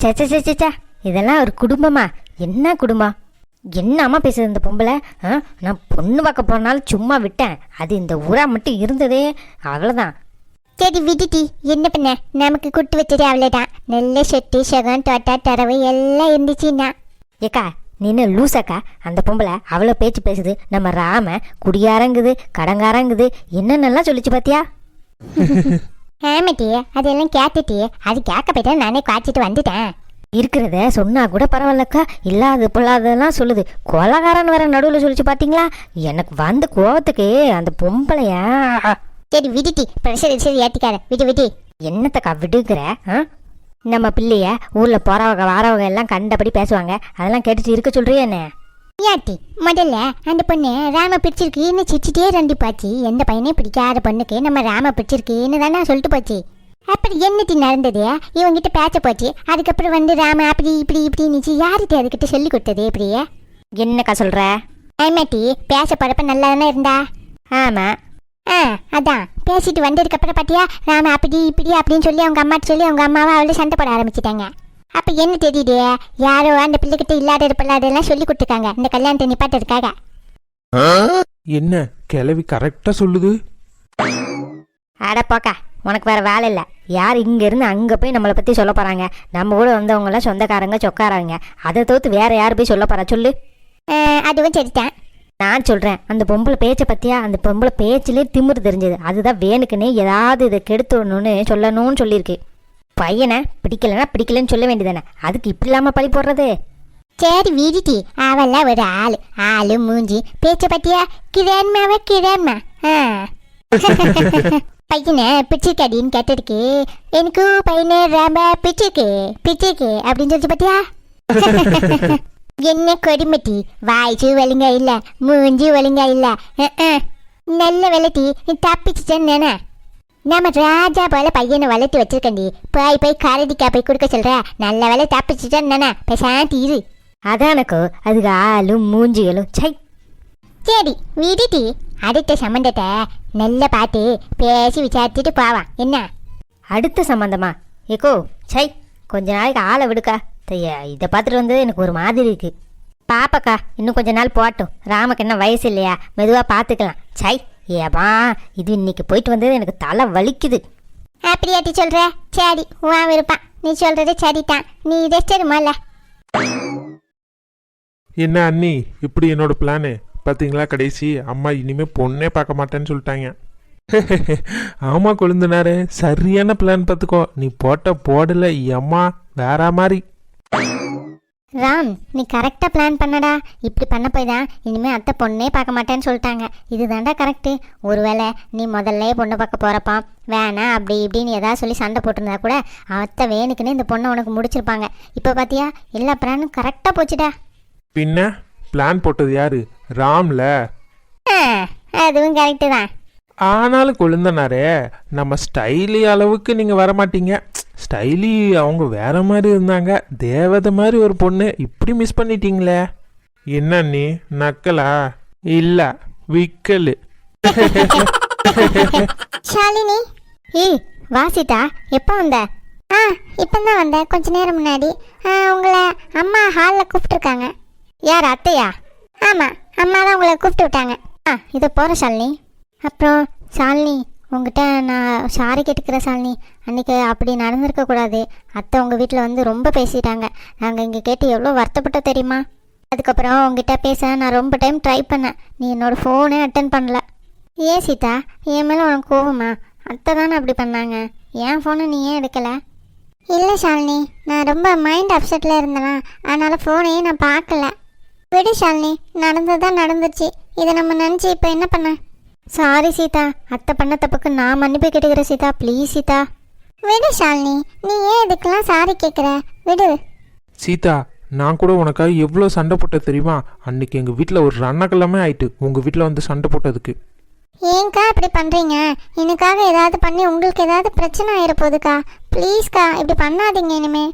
சே சே, சே சே, சே இதெல்லாம் ஒரு குடும்பமா? என்ன குடும்பம்? என்னம்மா பேசுது இந்த பொம்பளை? ஆ? நான் பொண்ணு பார்க்க போனாலும் சும்மா விட்டேன். அது இந்த ஊரா மட்டும் இருந்ததே. அவ்வளோதான் சரி விடுடி என்ன பண்ண? நமக்கு குட்டு வச்சது அவ்வளோதான் நல்ல செட்டு சகம் தோட்டா தரவு எல்லாம் இருந்துச்சுன்னா. ஏக்கா நீனு லூசக்கா. அந்த பொம்பளை அவ்வளோ பேச்சு பேசுது. நம்ம ராம குடியாரங்குது கடங்காரங்குது. என்னென்னலாம் சொல்லிச்சு பாத்தியா? ஆமாட்டி அதெல்லாம் கேட்டுட்டி அது கேட்க போயிட்டா நானே காய்ச்சிட்டு வந்துட்டேன். இருக்கிறத சொன்னா கூட பரவாயில்லக்கா. இல்லாத பொல்லாததெல்லாம் சொல்லுது. கொலகாரன் வர நடுவில் சொல்லிச்சு பாத்தீங்களா? எனக்கு வந்த கோவத்துக்கு அந்த பொம்பளையா சரி விடுடி ப்ரெஷர் சரி ஏற்றிக்காத விடு விடு என்னத்தக்கா விடுங்கிற ஆ? நம்ம பிள்ளைய ஊர்ல போறவங்க வாரவங்க எல்லாம் கண்டபடி பேசுவாங்க. அதெல்லாம் கேட்டுட்டு இருக்க சொல்றியா என்ன? ஏட்டி முதல்ல அந்த பொண்ணு ராம பிடிச்சிருக்குன்னு சிரிச்சிட்டே ரெண்டு போச்சு. எந்த பையனே பிடிக்காத பொண்ணுக்கு நம்ம ராம பிடிச்சிருக்குன்னு தானே சொல்லிட்டு போச்சு. அப்படி என்னத்தி நடந்தது? இவங்கிட்ட பேச்ச போச்சு. அதுக்கப்புறம் வந்து ராம அப்படி இப்படி இப்படி நிச்சு யார்கிட்ட அதுக்கிட்ட சொல்லி கொடுத்தது இப்படியே? என்னக்கா சொல்ற? ஆமாட்டி பேச போறப்ப நல்லா தானே இருந்தா? ஆமா. ஆ அதான். பேசிட்டு வந்ததுக்கு அப்புறம் பாத்தியா ராம அப்படி இப்படி அப்படின்னு சொல்லி அவங்க அம்மாட்ட சொல்லி அவங்க அம்மாவை அவளை சண்டை போட ஆரம்பிச்சிட்டாங்க. அப்ப என்ன தெரியுது யாரோ அந்த பிள்ளைகிட்ட இல்லாத இருப்பல்லாதெல்லாம் சொல்லி கொடுத்துருக்காங்க. இந்த கல்யாணத்தை நிப்பாட்டதுக்காக என்ன? கிளவி கரெக்டா சொல்லுது? அட போக்கா உனக்கு வேற வேலை இல்லை. யார் இங்க இருந்து அங்க போய் நம்மளை பத்தி சொல்ல போறாங்க? நம்ம கூட வந்தவங்க எல்லாம் சொந்தக்காரங்க சொக்காரங்க. அதை தவிர்த்து வேற யார் போய் சொல்ல போறா சொல்லு. அதுவும் சரிதான். நான் சொல்றேன் அந்த பொம்பளை பேச்சை பத்தியா? அந்த பொம்பளை பேச்சிலே திமிரு தெரிஞ்சது. அதுதான் வேணுக்குன்னே ஏதாவது இதை கெடுத்துடணும்னு சொல்லணும்னு சொல்லியிருக்கு. பையனை பிடிக்கலன்னா பிடிக்கலன்னு சொல்ல வேண்டியதானே அதுக்கு இப்படி இல்லாம பழி போடுறது? சரி வீடிட்டி அவெல்லாம் ஒரு ஆளு. ஆளு மூஞ்சி பேச்ச பத்தியா? கிரேன்மாவ கிரேன்மா பையனை பிடிச்சிருக்காடின்னு கேட்டதுக்கு எனக்கு பையனை ரொம்ப பிடிச்சிருக்கு பிடிச்சிருக்கு அப்படின்னு சொல்லி பத்தியா? என்ன கொடுமட்டி வாய்ச்சு ஒழுங்கா இல்ல மூஞ்சி ஒழுங்கா இல்ல. அஹ், அஹ். நல்ல வெள்ளத்தி தப்பிச்சுட்டேன்னு நம்ம ராஜா போல பையனை வளர்த்து வச்சிருக்கண்டி போய் போய் கரடிக்கா போய் கொடுக்க சொல்ற. நல்ல வேலை தப்பிச்சுட்டேன்னு பேசாண்டி இரு. அதானக்கோ அதுக்கு ஆளும் மூஞ்சிகளும். சை. சரி விடுடி. அடுத்த சம்பந்தத்தை நல்ல பார்த்து பேசி விசாரிச்சுட்டு போவான் என்ன? அடுத்த சம்பந்தமா? ஏக்கோ சை. கொஞ்ச நாளைக்கு ஆளை விடுக்கா. தையா இதை பார்த்துட்டு வந்தது எனக்கு ஒரு மாதிரி இருக்கு. பாப்பக்கா இன்னும் கொஞ்ச நாள் போகட்டும். ராமக்கு என்ன வயசு இல்லையா? மெதுவாக பார்த்துக்கலாம். சை. ஏப்பா இது இன்னைக்கு போயிட்டு வந்தது எனக்கு தலை வலிக்குது. அப்படியாட்டி சொல்ற சரி உன் விருப்பம். நீ சொல்றது சரிதான். நீ ரெஸ்ட் எடுமால என்ன அண்ணி இப்படி என்னோட பிளானு பாத்தீங்களா கடைசி? அம்மா இனிமே பொண்ணே பார்க்க மாட்டேன்னு சொல்லிட்டாங்க. ஆமா கொழுந்தனாரு சரியான பிளான் பார்த்துக்கோ நீ போட்ட போடல அம்மா வேற மாதிரி. ராம் நீ கரெக்டாக பிளான் பண்ணடா. இப்படி பண்ண போய் தான் இனிமேல் அத்தை பொண்ணே பார்க்க மாட்டேன்னு சொல்லிட்டாங்க. இதுதான்டா கரெக்டு ஒருவேளை நீ முதல்ல பொண்ணை பார்க்க போகிறப்பா வேணாம் அப்படி இப்படின்னு ஏதாவது சொல்லி சண்டை போட்டிருந்தா கூட அத்தை வேணுக்குன்னு இந்த பொண்ணை உனக்கு முடிச்சிருப்பாங்க. இப்போ பார்த்தியா எல்லா பிளானும் கரெக்டாக போச்சுடா. பின்ன பிளான் போட்டது யாரு? ராம்ல. அதுவும் கரெக்டு தான். ஆனாலும் கொழுந்தனாரே நம்ம ஸ்டைலி அளவுக்கு நீங்க வர மாட்டீங்க ஸ்டைலி அவங்க வேற மாதிரி இருந்தாங்க. தேவதை மாதிரி ஒரு பொண்ணு. இப்படி மிஸ் பண்ணிட்டீங்களே? என்ன நீ நக்கலா? இல்ல விக்கல். ஷாலினி. ஏய் வாசிதா எப்போ வந்த? ஆ இப்போ தான் வந்தேன் கொஞ்ச நேரம் முன்னாடி. உங்களை அம்மா ஹாலில் கூப்பிட்டுருக்காங்க. யார் அத்தையா? ஆமாம் அம்மா தான் உங்களை கூப்பிட்டு விட்டாங்க. ஆ இதை போகிற ஷாலினி. அப்புறம் ஷாலினி உங்ககிட்ட நான் சாரி கேட்டுக்கிறேன் ஷாலினி அன்றைக்கி அப்படி நடந்திருக்க கூடாது. அத்தை உங்கள் வீட்டில் வந்து ரொம்ப பேசிட்டாங்க. நாங்கள் இங்கே கேட்டு எவ்வளோ வருத்தப்பட்ட தெரியுமா? அதுக்கப்புறம் உங்ககிட்ட பேச நான் ரொம்ப டைம் ட்ரை பண்ணேன். நீ என்னோட ஃபோனே அட்டன் பண்ணல. ஏன் சீதா என் மேலே உனக்கு கோவமா? அத்தை தானே அப்படி பண்ணாங்க. என் ஃபோனை நீ ஏன் எடுக்கலை? இல்லை ஷாலினி நான் ரொம்ப மைண்ட் அப்செட்டில் இருந்தேனா அதனால் ஃபோனையே நான் பார்க்கல. விடு ஷாலினி நடந்தது தான் நடந்துச்சு. இதை நம்ம நினச்சி இப்போ என்ன பண்ண? சாரி சீதா. அத்தை பண்ண தப்புக்கு நான் மன்னிப்பு கேட்டுக்கிறேன் சீதா. ப்ளீஸ் சீதா. விடு ஷாலினி. நீ ஏன் இதுக்கெல்லாம் சாரி கேட்குற விடு. சீதா நான் கூட உனக்காக எவ்வளோ சண்டை போட்ட தெரியுமா? அன்னைக்கு எங்கள் வீட்டில் ஒரு ரணக்கிழமை ஆயிட்டு உங்கள் வீட்டில் வந்து சண்டை போட்டதுக்கு. ஏன்க்கா இப்படி பண்ணுறீங்க எனக்காக ஏதாவது பண்ணி உங்களுக்கு ஏதாவது பிரச்சனை ஆயிட போகுதுக்கா? ப்ளீஸ்க்கா இப்படி பண்ணாதீங்க இனிமே.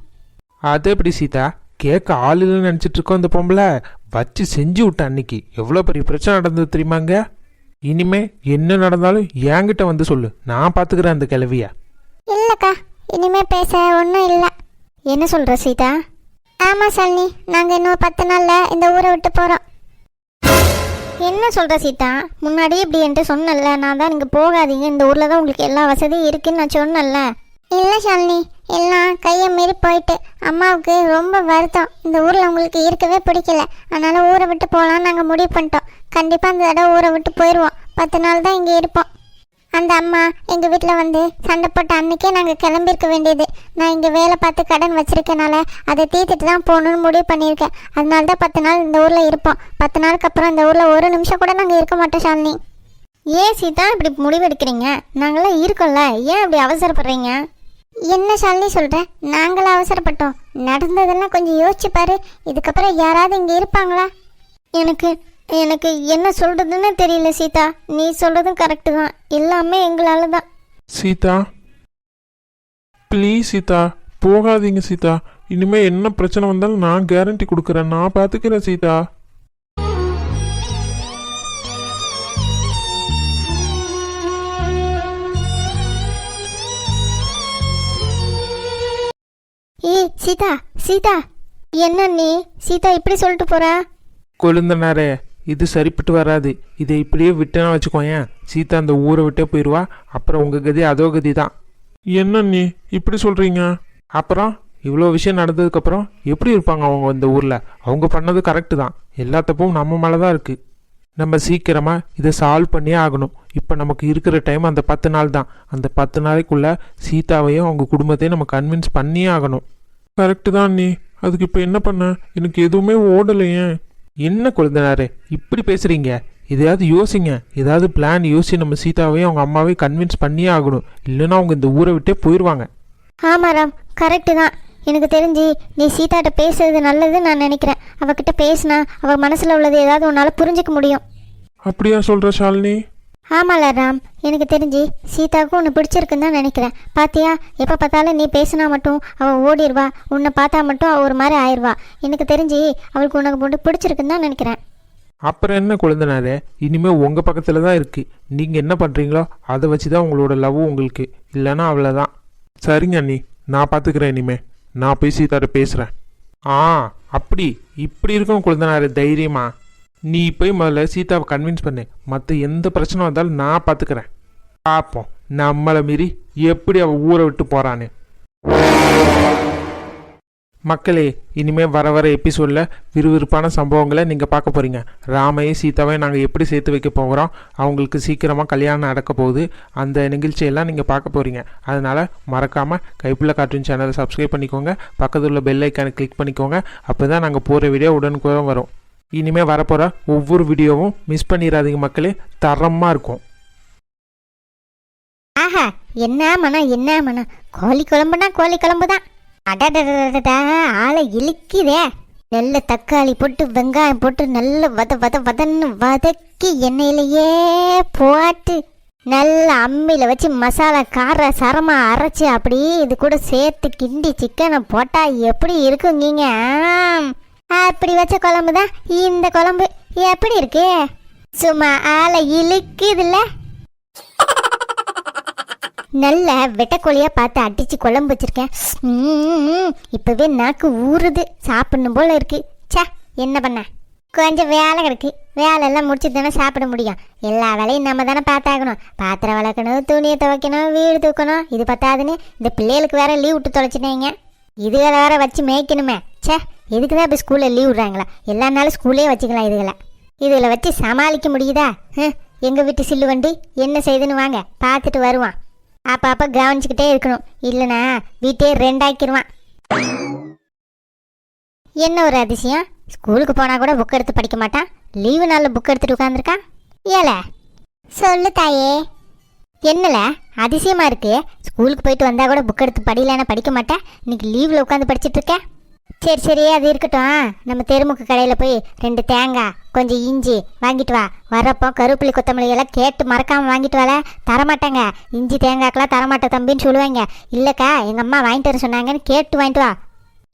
அது எப்படி சீதா? கேட்க ஆள் இல்லைன்னு நினச்சிட்டு இருக்கோம் அந்த பொம்பளை. வச்சு செஞ்சு விட்ட அன்னைக்கு எவ்வளோ பெரிய பிரச்சனை நடந்தது தெரியுமாங்க? இனிமே என்ன நடந்தாலும் என்கிட்ட வந்து சொல்லு. நான் பார்த்துக்கிறேன் அந்த கிளவிய இல்லைக்கா இனிமே பேச ஒன்றும் இல்லை. என்ன சொல்கிற சீதா? ஆமாம் ஷாலினி நாங்கள் இன்னும் பத்து நாளில் இந்த ஊரை விட்டு போகிறோம் என்ன சொல்கிற சீதா? முன்னாடியே இப்படி என்கிட்ட சொன்னல நான் தான் நீங்கள் போகாதீங்க. இந்த ஊரில் தான் உங்களுக்கு எல்லா வசதியும் இருக்குன்னு நான் சொன்னேன்ல இல்லை ஷாலினி எல்லாம் கையை மீறி போயிட்டு. அம்மாவுக்கு ரொம்ப வருத்தம். இந்த ஊரில் உங்களுக்கு இருக்கவே பிடிக்கல. அதனால ஊரை விட்டு போகலான்னு நாங்கள் முடிவு பண்ணிட்டோம். கண்டிப்பாக அந்த தடவை ஊரை விட்டு போயிடுவோம் பத்து நாள் தான் இங்கே இருப்போம். அந்த அம்மா எங்கள் வீட்டில் வந்து சண்டை போட்ட அன்னைக்கே நாங்கள் கிளம்பியிருக்க வேண்டியது. நான் இங்கே வேலை பார்த்து கடன் வச்சிருக்கனால அதை தீர்த்துட்டு தான் போகணுன்னு முடிவு பண்ணியிருக்கேன். அதனால தான் பத்து நாள் இந்த ஊரில் இருப்போம். பத்து நாளுக்கு அப்புறம் இந்த ஊரில் ஒரு நிமிஷம் கூட நாங்கள் இருக்க மாட்டோம் ஷாலினி. ஏன் சீதா இப்படி முடிவெடுக்கிறீங்க? நாங்களாம் இருக்கோம்ல. ஏன் இப்படி அவசரப்படுறீங்க? என்ன ஷாலினி சொல்கிற நாங்களும் அவசரப்பட்டோம். நடந்ததெல்லாம் கொஞ்சம் யோசிச்சு பாரு. இதுக்கப்புறம் யாராவது இங்கே இருப்பாங்களா? எனக்கு எனக்கு என்ன சொல்கிறதுன்னு தெரியல சீதா. நீ சொல்கிறதும் கரெக்டு தான். எல்லாமே எங்களால் தான். சீதா. ப்ளீஸ் சீதா. போகாதீங்க சீதா. இனிமே என்ன பிரச்சனை வந்தாலும் நான் கேரண்டி கொடுக்குறேன். நான் பார்த்துக்கிறேன் சீதா. ஏய் சீதா சீதா. என்ன நீ? சீதா இப்படி சொல்லிட்டு போறா? கொழுந்தனாரே. இது சரிப்பட்டு வராது. இதை இப்படியே விட்டேன்னு வச்சுக்கோயேன். சீதா அந்த ஊரை விட்டே போயிடுவா அப்புறம் உங்கள் கதி அதோ கதி தான் என்ன நீ? இப்படி சொல்கிறீங்க அப்புறம் இவ்வளோ விஷயம் நடந்ததுக்கப்புறம் எப்படி இருப்பாங்க அவங்க இந்த ஊரில்? அவங்க பண்ணது கரெக்டு தான். எல்லா தப்பும் நம்ம மேலே தான் இருக்குது நம்ம சீக்கிரமாக இதை சால்வ் பண்ணியே ஆகணும். இப்போ நமக்கு இருக்கிற டைம் அந்த பத்து நாள் தான். அந்த பத்து நாளைக்குள்ளே சீதாவையும் அவங்க குடும்பத்தையும் நம்ம கன்வின்ஸ் பண்ணியே ஆகணும். கரெக்டு தான் நீ. அதுக்கு இப்போ என்ன பண்ண? எனக்கு எதுவுமே ஓடலையே. என்ன குழந்தனாரே இப்படி பேசுறீங்க? எதையாவது யோசிங்க. ஏதாவது பிளான் யோசிச்சு நம்ம சீதாவையும் அவங்க அம்மாவையும் கன்வின்ஸ் பண்ணியே ஆகணும். இல்லைன்னா அவங்க இந்த ஊரை விட்டே போயிடுவாங்க ஆமா ராம் கரெக்டு தான். எனக்கு தெரிஞ்சு நீ சீதாட்ட பேசுறது நல்லதுன்னு நான் நினைக்கிறேன். அவகிட்ட பேசினா அவள் மனசில் உள்ளது ஏதாவது உன்னால் புரிஞ்சுக்க முடியும். அப்படியா சொல்ற ஷாலினி? ஆமாம்ல ராம். எனக்கு தெரிஞ்சு சீதாவுக்கும் உன்னை பிடிச்சிருக்குன்னு தான் நினைக்கிறேன். பாத்தியா? எப்போ பார்த்தாலும் நீ பேசினா மட்டும் அவள் ஓடிடுவா உன்னை பார்த்தா மட்டும் அவள் ஒரு மாதிரி ஆயிடுவா. எனக்கு தெரிஞ்சு அவளுக்கு உனக்கு போட்டு பிடிச்சிருக்குன்னு தான் நினைக்கிறேன். அப்புறம் என்ன குழந்தனாரே? இனிமே உங்க பக்கத்துல தான் இருக்கு. நீங்க என்ன பண்றீங்களோ அதை வச்சு தான் உங்களோட லவ் உங்களுக்கு. இல்லைன்னா அவ்வளோதான் சரிங்க அண்ணி. நான் பார்த்துக்கிறேன் இனிமே. நான் போய் சீதாட்ட பேசுறேன். ஆ அப்படி. இப்படி இருக்கும் குழந்தனாரே தைரியமா. நீ போய் முதல்ல சீதாவை கன்வின்ஸ் பண்ணு. மற்ற எந்த பிரச்சனை வந்தாலும் நான் பார்த்துக்கிறேன் பார்ப்போம் நம்மளை மீறி எப்படி அவள் ஊரை விட்டு போகிறான்னு மக்களே இனிமேல் வர வர எபிசோடில் விறுவிறுப்பான சம்பவங்களை நீங்கள் பார்க்க போகிறீங்க ராமையும் சீதாவையும் நாங்கள் எப்படி சேர்த்து வைக்க போகிறோம்? அவங்களுக்கு சீக்கிரமாக கல்யாணம் நடக்க போகுது. அந்த நிகழ்ச்சியெல்லாம் நீங்கள் பார்க்க போகிறீங்க அதனால் மறக்காமல் கைப்புள்ள கார்ட்டூன் சேனலை சப்ஸ்கிரைப் பண்ணிக்கோங்க. பக்கத்தில் உள்ள பெல் ஐக்கானை கிளிக் பண்ணிக்கோங்க. அப்போ தான் நாங்கள் போகிற வீடியோ உடனுக்குடன் வரும். இனிமேல் வரப்போகிற ஒவ்வொரு வீடியோவும் மிஸ் பண்ணிடாதீங்க மக்களே. தரமாக இருக்கும். ஆஹா என்ன மனம் என்ன மனம் கோழி குழம்புனா கோழி குழம்பு தான் அடடடடடா ஆளை இழுக்குதே நல்ல தக்காளி போட்டு வெங்காயம் போட்டு நல்ல வத வத வதன்னு வதக்கி எண்ணெயிலேயே போட்டு நல்ல அம்மியில் வச்சு மசாலா கார சரமாக அரைச்சி அப்படியே இது கூட சேர்த்து கிண்டி சிக்கனை போட்டால் எப்படி இருக்குங்கீங்க அப்படி வச்ச குழம்பு தான் இந்த குழம்பு. எப்படி இருக்கு? சும்மா ஆளை இழுக்குதுல்ல. நல்ல வெட்டக்கோழியா பார்த்து அடிச்சு குழம்பு வச்சிருக்கேன். ம்ம். இப்பவே நாக்கு ஊறுது. சாப்பிடணும் போல இருக்கு. ச்சே என்ன பண்ண? கொஞ்சம் வேலை கிடக்கு. வேலை எல்லாம் தானே சாப்பிட முடியும். எல்லா வேலையும் நம்ம தானே பார்த்தாகணும். பாத்திரம் வளர்க்கணும் துணியை துவைக்கணும் வீடு தூக்கணும். இது பத்தாதுன்னு இந்த பிள்ளைகளுக்கு வேற லீவ் விட்டு தொலைச்சினேங்க இதுகளை வேற வச்சு மேய்க்கணுமே. ச்சே எதுக்கு தான் இப்போ ஸ்கூலில் லீவ் விடுறாங்களா? எல்லா நாளும் ஸ்கூல்லே வச்சுக்கலாம் இதுகளை. இதில் வச்சு சமாளிக்க முடியுதா? ஹம், எங்க வீட்டு சில்லு வண்டி என்ன செய்யுதுன்னு வாங்க பார்த்துட்டு வருவான். அப்போ அப்போ கவனிச்சுக்கிட்டே இருக்கணும். இல்லைனா வீட்டே ரெண்டாக்கிடுவான் என்ன ஒரு அதிசயம்? ஸ்கூலுக்கு போனால் கூட புக் எடுத்து படிக்க மாட்டான்? லீவு நாளில் புக் எடுத்துட்டு உட்காந்துருக்கான் ஏல சொல்லு தாயே. என்னல? அதிசயமா இருக்கு. ஸ்கூலுக்கு போயிட்டு வந்தா கூட புக் எடுத்து படியலன்னா படிக்க மாட்டேன் இன்னைக்கு லீவில் உட்காந்து படிச்சுட்டு இருக்கேன் சரி சரி அது இருக்கட்டும். நம்ம தெருமுக்கு கடையில் போய் ரெண்டு தேங்காய் கொஞ்சம் இஞ்சி வாங்கிட்டு வா. வரப்போ கருப்புளி கொத்தமல்லி எல்லாம் கேட்டு மறக்காம வாங்கிட்டு வால. தரமாட்டாங்க. இஞ்சி தேங்காய்க்கெல்லாம் தரமாட்டேன் தம்பின்னு சொல்லுவாங்க. இல்லைக்கா எங்கள் அம்மா வாங்கிட்டு வர சொன்னாங்கன்னு கேட்டு வாங்கிட்டு வா.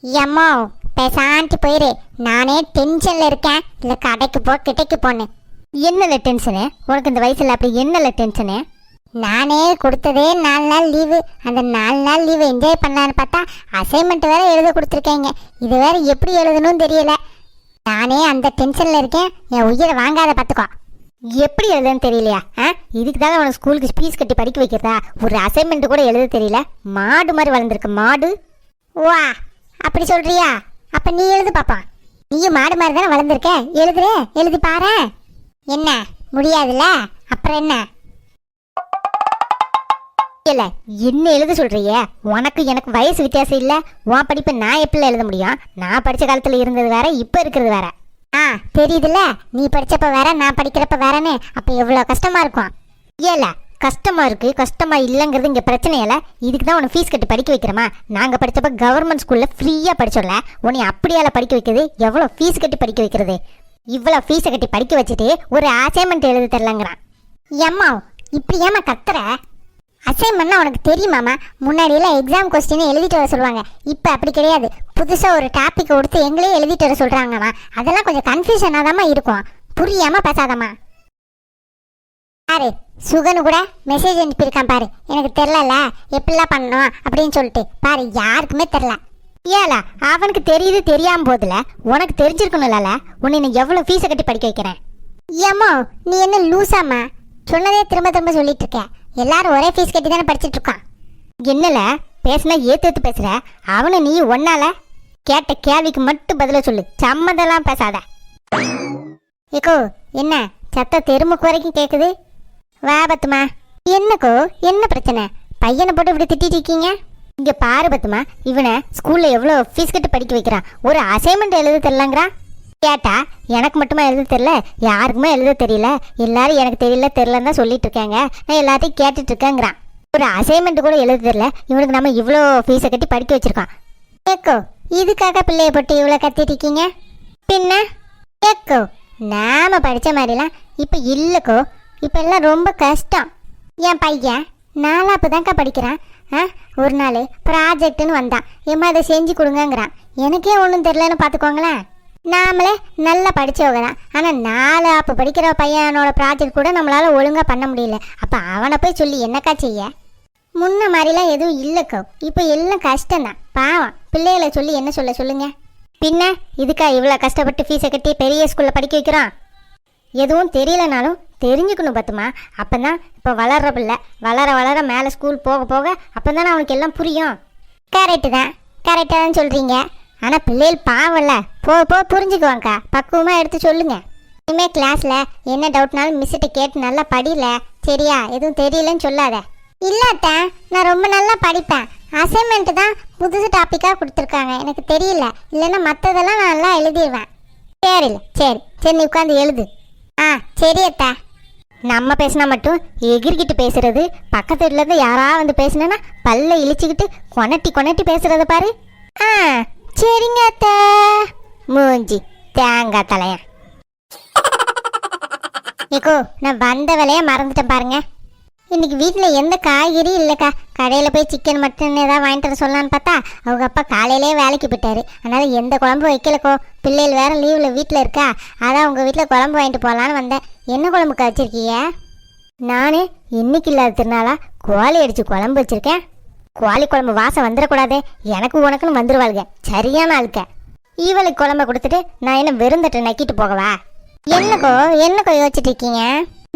எம்மோ பேசாண்டி போயிரு. நானே டென்ஷனில் இருக்கேன். இல்லை கடைக்கு போ கிட்டைக்கு போன்னு. என்னல டென்ஷனு உனக்கு இந்த வயசில் அப்படி என்னல டென்ஷனு நானே கொடுத்ததே நாலு நாள் லீவு அந்த நாலு நாள் லீவு என்ஜாய் பண்ணலான்னு பார்த்தா அசைன்மெண்ட் வேற எழுத கொடுத்துருக்கேங்க. இது வேற எப்படி எழுதணும்னு தெரியல. நானே அந்த டென்ஷனில் இருக்கேன். என் உயிரை வாங்காத பார்த்துக்கோ. எப்படி எழுதுன்னு தெரியலையா? ஆ? இதுக்கு தான் அவனை ஸ்கூலுக்கு ஃபீஸ் கட்டி படிக்க வைக்கிறதா? ஒரு அசைன்மெண்ட் கூட எழுத தெரியல. மாடு மாதிரி வளர்ந்துருக்கு மாடு. வா அப்படி சொல்றியா? அப்போ நீ எழுது பாப்பா. நீயும் மாடு மாதிரி தானே வளர்ந்துருக்க? எழுதுறே எழுதி பாரு என்ன முடியாதுல்ல? அப்புறம் என்ன? இல்ல என்ன எழுத சொல்றிய? உனக்கு எனக்கு வயசு வித்தியாசம் இல்ல. உன் படிப்பை நான் எப்படி எழுத முடியும்? நான் படிச்ச காலத்துல இருந்தது வேற இப்ப இருக்கிறது வேற. ஆ தெரியுதுல்ல? நீ படிச்சப்ப வேற நான் படிக்கிறப்ப வேறன்னு அப்ப எவ்வளவு கஷ்டமா இருக்கும்? ஏல கஷ்டமா இருக்கு கஷ்டமா இல்லைங்கிறது இங்க பிரச்சனை இல்ல. இதுக்கு தான் உனக்கு ஃபீஸ் கட்டி படிக்க வைக்கிறோமா நாங்க படிச்சப்ப கவர்மெண்ட் ஸ்கூல்ல ஃப்ரீயா படிச்சோம்ல. உன்னை அப்படியால படிக்க வைக்கிறது எவ்வளவு ஃபீஸ் கட்டி படிக்க வைக்கிறது? இவ்வளவு ஃபீஸை கட்டி படிக்க வச்சுட்டு ஒரு அசைன்மெண்ட் எழுத தெரிலங்கிறான் ஏம்மா இப்படி ஏமா கத்துற? அசைன்மெண்ட்னா உனக்கு தெரியுமாமா முன்னாடியெல்லாம் எக்ஸாம் கொஸ்டின் எழுதிட்டு வர சொல்லுவாங்க. இப்போ அப்படி கிடையாது. புதுசாக ஒரு டாபிக் கொடுத்து எங்களே எழுதிட்டு வர சொல்கிறாங்கம்மா அதெல்லாம் கொஞ்சம் கன்ஃபியூஷனாக தாம்மா இருக்கும். புரியாமல் பேசாதம்மா பாரு சுகனு கூட மெசேஜ் அனுப்பியிருக்கான் பாரு. எனக்கு தெரிலல எப்படிலாம் பண்ணணும் அப்படின்னு சொல்லிட்டு. பாரு யாருக்குமே தெரில ஏல அவனுக்கு தெரியுது தெரியாம போதுல உனக்கு தெரிஞ்சிருக்கணும்ல உன்னை நான் எவ்வளோ ஃபீஸை கட்டி படிக்க வைக்கிறேன்? ஏம்மா நீ என்ன லூசாம்மா சொன்னதே திரும்ப திரும்ப சொல்லிட்டு இருக்கேன் எல்லாரும் ஒரே ஃபீஸ் கட்டி தானே படிச்சுட்டு இருக்கான் என்னல பேசுனா ஏத்து ஏத்து பேசுற? அவனை நீ ஒன்னால? கேட்ட கேள்விக்கு மட்டும் பதில சொல்லு. சம்மதெல்லாம் பேசாத. ஏக்கோ என்ன? சத்த தெருமுக்கு வரைக்கும் கேக்குது? வா பத்துமா. என்னக்கோ என்ன பிரச்சனை? பையனை போட்டு இப்படி திட்டிட்டு இருக்கீங்க? இங்க பாரு பத்துமா. இவனை ஸ்கூல்ல எவ்வளவு ஃபீஸ் கட்டி படிக்க வைக்கிறான். ஒரு அசைன்மெண்ட் எழுத தெரியலங்கிறான் கேட்டா எனக்கு மட்டுமா எழுத தெரியல? யாருக்குமே எழுத தெரியல? எல்லாரும் எனக்கு தெரியல தெரியலன்னு தான் சொல்லிட்டு இருக்காங்க நான் எல்லாத்தையும் கேட்டுட்டு இருக்கேங்கிறான் ஒரு அசைன்மெண்ட் கூட எழுத தெரியல. இவனுக்கு நம்ம இவ்வளோ ஃபீஸை கட்டி படிக்க வச்சிருக்கோம் ஏக்கோ இதுக்காக பிள்ளைய போட்டு இவ்வளோ கத்திட்டு இருக்கீங்க பின்ன? ஏக்கோ நாம படிச்ச மாதிரிலாம் இப்போ இல்லைக்கோ. இப்போ எல்லாம் ரொம்ப கஷ்டம். என் பையன் நாலாப்பு தான்க்கா படிக்கிறான். ஆ ஒரு நாள் ப்ராஜெக்ட்னு வந்தான். ஏம்மா இதை செஞ்சு கொடுங்கங்கிறான். எனக்கே ஒன்றும் தெரிலன்னு பார்த்துக்கோங்களேன். நாமளே நல்லா படித்தவங்க தான் ஆனால் நாலு அப்போ படிக்கிற பையனோட ப்ராஜெக்ட் கூட நம்மளால் ஒழுங்காக பண்ண முடியல. அப்போ அவனை போய் சொல்லி என்னக்கா செய்ய? முன்ன மாதிரிலாம் எதுவும் இல்லைக்கோ. இப்போ எல்லாம் கஷ்டம்தான். பாவம். பிள்ளைகளை சொல்லி என்ன சொல்ல சொல்லுங்க? பின்ன இதுக்கா இவ்வளோ கஷ்டப்பட்டு ஃபீஸை கட்டி பெரிய ஸ்கூலில் படிக்க வைக்கிறோம்? எதுவும் தெரியலனாலும் தெரிஞ்சுக்கணும் பார்த்துமா அப்போ தான் இப்போ வளர்ற பிள்ளை வளர வளர மேலே ஸ்கூல் போக போக அப்போ தானே அவனுக்கு எல்லாம் புரியும். கரெக்டு தான். கரெக்டாக தான் சொல்கிறீங்க ஆனால் பிள்ளைகள் பாவம்ல. போ போ புரிஞ்சுக்குவாங்க்கா பக்குவமாக எடுத்து சொல்லுங்க. இனிமேல் கிளாஸில் என்ன டவுட்னாலும் மிஸ்ஸிட்ட கேட்டு நல்லா படியில. சரியா? எதுவும் தெரியலன்னு சொல்லாத. இல்லாட்ட நான் ரொம்ப நல்லா படிப்பேன். அசைன்மெண்ட்டு தான் புதுசு டாப்பிக்காக கொடுத்துருக்காங்க. எனக்கு தெரியல. இல்லைன்னா மற்றதெல்லாம் நான் நல்லா எழுதிடுவேன் சரி சரி. சரி நீ உட்காந்து எழுது. ஆ சரி அத்தா. நம்ம பேசினா மட்டும் எகிரிக்கிட்டு பேசுறது. பக்கத்து வீட்டில் இருந்து யாராவது வந்து பேசினா பல்ல இழிச்சுக்கிட்டு கொனட்டி கொனட்டி பேசுறத பாரு. ஆ. சரிங்க அத்தை. மூஞ்சி தேங்காய் தலையா. ஏக்கோ நான் வந்த வேலையை மறந்துட்டேன் பாருங்க. இன்னைக்கு வீட்டில் எந்த காய்கறி இல்லைக்கா. கடையில் போய் சிக்கன் மட்டன் ஏதாவது வாங்கிட்டு வர சொல்லலான்னு பார்த்தா அவங்க அப்பா காலையிலே வேலைக்கு போயிட்டாரு. அதனால் எந்த குழம்பு வைக்கலக்கோ. பிள்ளைகள் வேற லீவில் வீட்டில் இருக்கா. அதான் உங்கள் வீட்டில் குழம்பு வாங்கிட்டு போகலான்னு வந்தேன். என்ன குழம்பு வச்சிருக்கீங்க? நான் இன்னைக்கு இல்லாத திருநாளா கோழி அடித்து குழம்பு வச்சிருக்கேன். கோழி குழம்பு வாசம் வந்துடக்கூடாதே எனக்கு உனக்குன்னு வந்துருவாளுங்க சரியான ஆளுக்க. இவளுக்கு குழம்ப கொடுத்துட்டு நான் என்ன வெறுந்தட்டை நக்கிட்டு போகவா? என்னக்கோ என்னக்கோ யோசிச்சுட்டு இருக்கீங்க?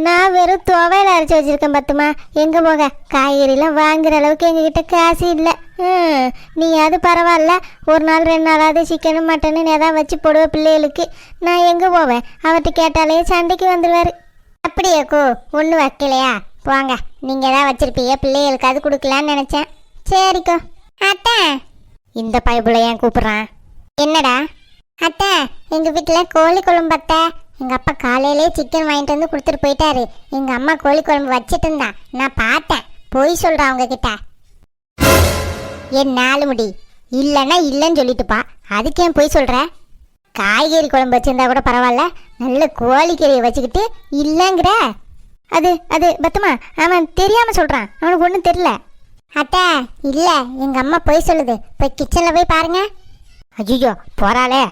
நான் வெறும் துவையில அரைச்சி வச்சிருக்கேன் பத்துமா. எங்க போக? காய்கறிலாம் வாங்குற அளவுக்கு எங்ககிட்ட காசு இல்லை. ம், நீ அது பரவாயில்ல. ஒரு நாள் ரெண்டு நாளாவது சிக்கனு மட்டனு ஏதாவது வச்சு போடுவேன் பிள்ளைகளுக்கு. நான் எங்க போவேன்? அவர்கிட்ட கேட்டாலே சண்டைக்கு வந்துடுவாரு அப்படியாக்கோ ஒன்றும் வைக்கலையா? போங்க நீங்கள் ஏதாவது வச்சிருப்பீங்க. பிள்ளைகளுக்கு அது கொடுக்கலான்னு நினச்சேன். சரிக்கோ. அத்தை. இந்த பைபிளை ஏன் கூப்பிட்றான்? என்னடா? அத்தை எங்கள் வீட்டில் கோழி குழம்பு அத்தை. எங்கள் அப்பா காலையிலே சிக்கன் வாங்கிட்டு வந்து கொடுத்துட்டு போயிட்டாரு. எங்கள் அம்மா கோழி குழம்பு வச்சிட்டு இருந்தா. நான் பார்த்தேன். பொய் சொல்கிறேன் அவங்க கிட்ட என் நாலு முடி இல்லைன்னா இல்லைன்னு சொல்லிட்டுப்பா. அதுக்கு ஏன் பொய் சொல்கிற காய்கறி குழம்பு வச்சிருந்தா கூட பரவாயில்ல. நல்ல கோழிக்கறியை வச்சுக்கிட்டு இல்லைங்கிற. அது அது பத்துமா? அவன் தெரியாமல் சொல்கிறான் அவனுக்கு ஒன்றும் தெரில அத்தை இல்லை எங்கள் அம்மா பொய் சொல்லுது. போய் கிச்சனில் போய் பாருங்க. ஐயோ போறாளே.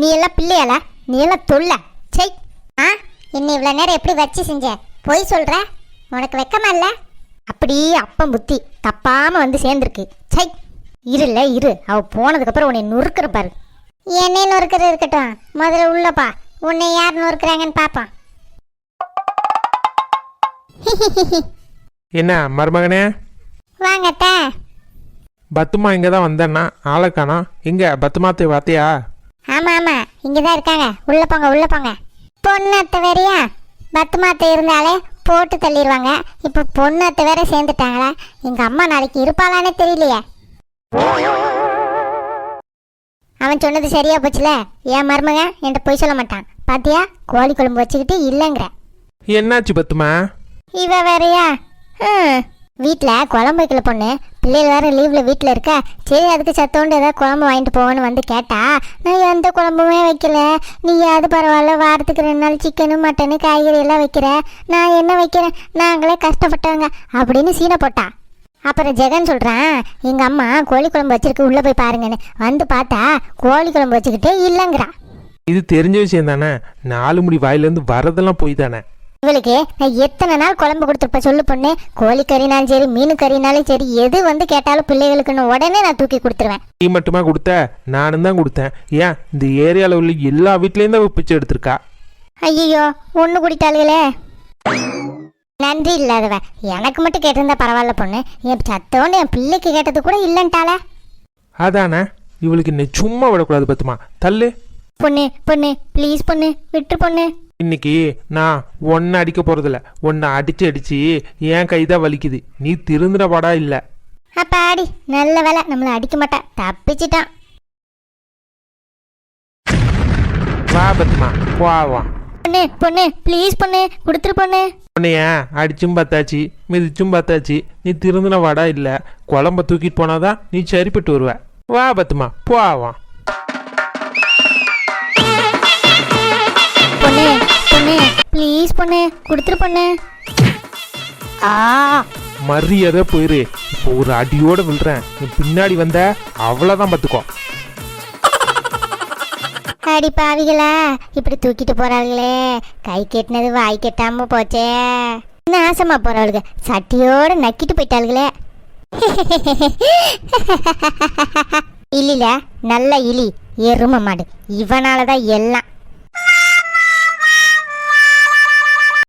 நீ எல்லாம் பிள்ளையால? நீ எல்லாம் தொல்ல. சை ஆ என்ன இவ்வளோ நேரம் எப்படி வச்சு செஞ்ச? பொய் சொல்கிற உனக்கு வெக்கமா இல்லை? அப்படியே அப்பம் புத்தி தப்பாமல் வந்து சேர்ந்துருக்கு. சை இருல இரு. அவ போனதுக்கப்புறம் உன்னை நொறுக்கிற பாரு. என்னை நொறுக்கிறது இருக்கட்டும். முதல்ல உள்ளப்பா உன்னை யார் நொறுக்கிறாங்கன்னு பார்ப்போம் என்ன மருமகனே? வாங்க அத்தை பத்துமா இங்கே தான் வந்தேன்னா ஆளை காணோம் எங்கே பத்துமாத்தை பார்த்தியா ஆமா ஆமா. இங்க தான் இருக்காங்க. உள்ள போங்க உள்ள போங்க. பொண்ணு அத்தை வேறையா? பத்துமா அத்தை இருந்தாலே போட்டு தள்ளிடுவாங்க இப்போ பொண்ணு அத்தை வேற சேர்ந்துட்டாங்களா? எங்க அம்மா நாளைக்கு இருப்பாளானே தெரியலையே. அவன் சொன்னது சரியா போச்சுல? என் மருமக என்கிட்ட போய் சொல்ல மாட்டான். பாத்தியா? கோழி குழம்பு வச்சுக்கிட்டு இல்லைங்கிற. என்னாச்சு பத்துமா? இவ வேறயா? வீட்டில் குழம்பு வைக்கல பொண்ணு. பிள்ளைகள் வேறு லீவில் வீட்டில் இருக்க. சரி அதுக்கு சத்தோண்டு ஏதாவது குழம்பு வாங்கிட்டு போவோன்னு வந்து கேட்டா நான் எந்த குழம்புமே வைக்கல. நீ அது பரவாயில்ல வாரத்துக்கு ரெண்டு நாள் சிக்கனு மட்டனு காய்கறி எல்லாம் வைக்கிற. நான் என்ன வைக்கிறேன்? நாங்களே கஷ்டப்பட்டவங்க அப்படின்னு சீனை போட்டா. அப்புறம் ஜெகன் சொல்கிறான் எங்கள் அம்மா கோழி குழம்பு வச்சிருக்கு உள்ளே போய் பாருங்கன்னு. வந்து பார்த்தா கோழி குழம்பு வச்சுக்கிட்டே இல்லைங்கிறா. இது தெரிஞ்ச விஷயம் தானே? நாலு முடி வாயிலேருந்து வரதெல்லாம் போய் தானே? இவளுக்கு நான் எத்தனை நாள் குழம்பு கொடுத்துருப்ப சொல்லு பொண்ணு? கோழிக்கறினாலும் சரி மீன் கறினாலும் சரி எது வந்து கேட்டாலும் பிள்ளைகளுக்குன்னு உடனே நான் தூக்கி கொடுத்துருவேன். நீ மட்டுமா கொடுத்த? நானும் தான் கொடுத்தேன். ஏன்? இந்த ஏரியாவில் உள்ள எல்லா வீட்லேயும் தான் பிச்சை எடுத்திருக்கா? ஐயோ ஒன்று குடிட்டாளுகளே. நன்றி இல்லாதவ. எனக்கு மட்டும் கேட்டிருந்தா பரவாயில்ல பொண்ணு. என் சத்தோன்னு என் பிள்ளைக்கு கேட்டது கூட இல்லைன்ட்டாளே. அதானே? இவளுக்கு இன்னை சும்மா விடக்கூடாது பத்துமா. தள்ளு. பொண்ணு பொண்ணு ப்ளீஸ் பொண்ணு விட்டு பொண்ணு. இன்னைக்கு நான் ஒன்றை அடிக்க போகிறதில்ல ஒன்றை அடிச்சு அடிச்சு என் கை தான் வலிக்குது. நீ திருந்துற பாடா இல்லை. அப்ப ஆடி நல்ல வேலை நம்மளை அடிக்க மாட்டா. தப்பிச்சிட்டான். வா பத்துமா. வா வா. பொண்ணு பொண்ணு. ப்ளீஸ் பொண்ணு. கொடுத்துரு பொண்ணு. உன்னைய அடிச்சும் பார்த்தாச்சு மிதிச்சும் பார்த்தாச்சு. நீ திருந்தின வாடா இல்லை. குழம்ப தூக்கிட்டு போனாதான் நீ சரிப்பட்டு வருவ. வா பத்துமா. போவா பொண்ணு கொடுத்துரு பொண்ணு. ஆ. மரியாதை போயிரு. இப்போ ஒரு அடியோட விழுறேன். நீ பின்னாடி வந்த அவ்வளோதான் பார்த்துக்கோ. அடி பாவிகளா இப்படி தூக்கிட்டு போறாளுங்களே கை கெட்டினது வாய் கெட்டாம போச்சே. என்ன ஆசமா போறாளுங்க சட்டியோட நக்கிட்டு போயிட்டாளுங்களே இலில நல்ல இலி எரும மாடு. இவனால தான் எல்லாம்.